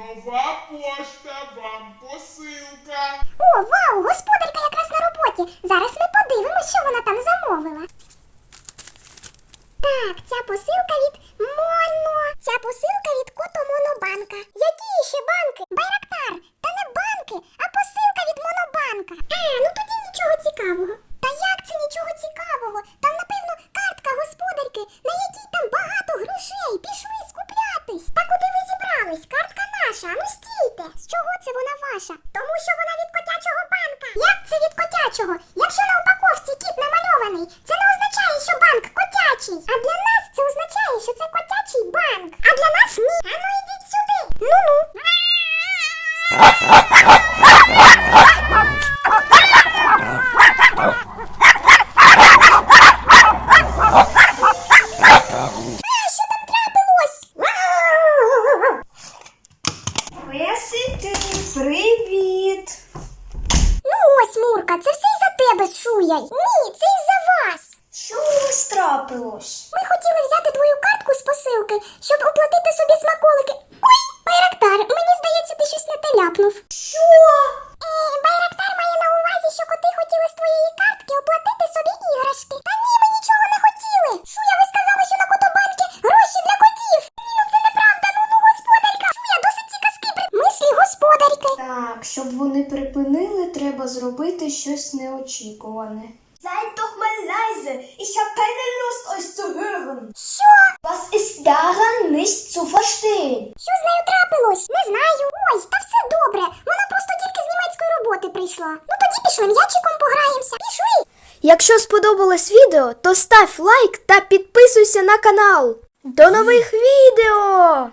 Нова пошта вам посилка. О, вау! Господарка якраз на роботі. Зараз ми подивимося, що вона там замовила. Так, ця посилка від Моно. Ця посилка від Кото Монобанка. Які ще банки? Байрактар. Та не банки, а посилка від Монобанка. А, ну тоді нічого цікавого. Та як це нічого цікавого? Стійте. З чого це вона ваша? Тому що вона від котячого банка. Як це від котячого? Якщо на упаковці кіт намальований, це не означає, що банк котячий. А для нас це означає, що це котячий банк. А для нас ні. А ну ідіть сюди. Ну-ну. Що привіт! Ну ось, Мурка, це все із-за тебе, Шуяй. Ні, це із-за вас. Що у вас трапилось? Ми хотіли взяти твою картку з посилки, щоб оплатити собі смаколики. Ой, Байрактар, мені здається, ти щось не те ляпнув. Що? Е, Байрактар має на увазі, що коти хотіли з твоєї картки оплатити Так, щоб вони припинили, треба зробити щось неочікуване. Seid doch mal leise, ich habe keine Lust, euch zu hören. Що? Was ist daran nicht zu verstehen? Що з нею трапилось? Не знаю. Ой, та все добре. Вона просто тільки з німецької роботи прийшла. Ну тоді пішли м'ячиком пограємося. Пішли. Якщо сподобалось відео, то став лайк та підписуйся на канал. До нових відео!